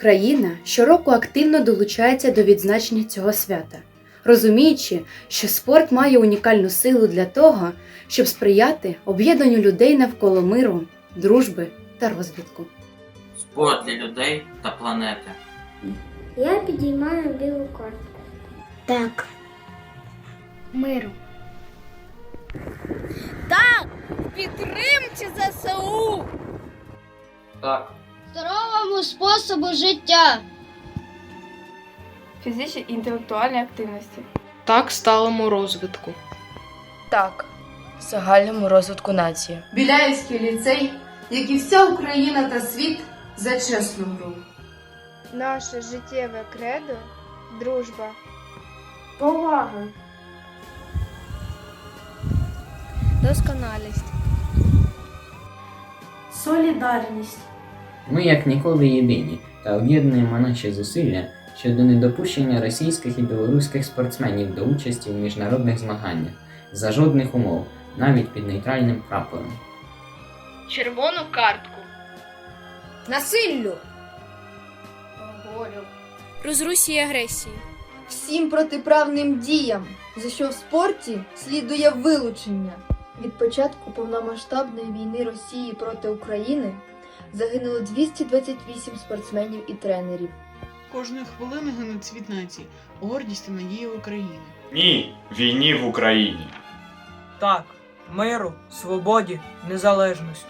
Україна щороку активно долучається до відзначення цього свята, розуміючи, що спорт має унікальну силу для того, щоб сприяти об'єднанню людей навколо миру, дружби та розвитку. Спорт для людей та планети. Я підіймаю білу картку. Так. Миру. Так. Підтримці ЗСУ! Так, Здоровому способу життя. Фізичній і інтелектуальній активності. Так сталому розвитку. Так, загальному розвитку нації. Біляївський ліцей, як і вся Україна та світ, за чесну гру. Наше життєве кредо дружба. Повага. Досконалість. Солідарність. Ми як ніколи єдині та об'єднуємо наші зусилля щодо недопущення російських і білоруських спортсменів до участі в міжнародних змаганнях за жодних умов, навіть під нейтральним прапором. Червону картку. Насиллю. Горю. Розрусі агресії. всім протиправним діям, за що в спорті слідує вилучення. Від початку повномасштабної війни Росії проти України загинуло 228 спортсменів і тренерів. Кожної хвилини геноцид нації, гордість та надії України. Ні, війні в Україні. Так, миру, свободі, незалежності.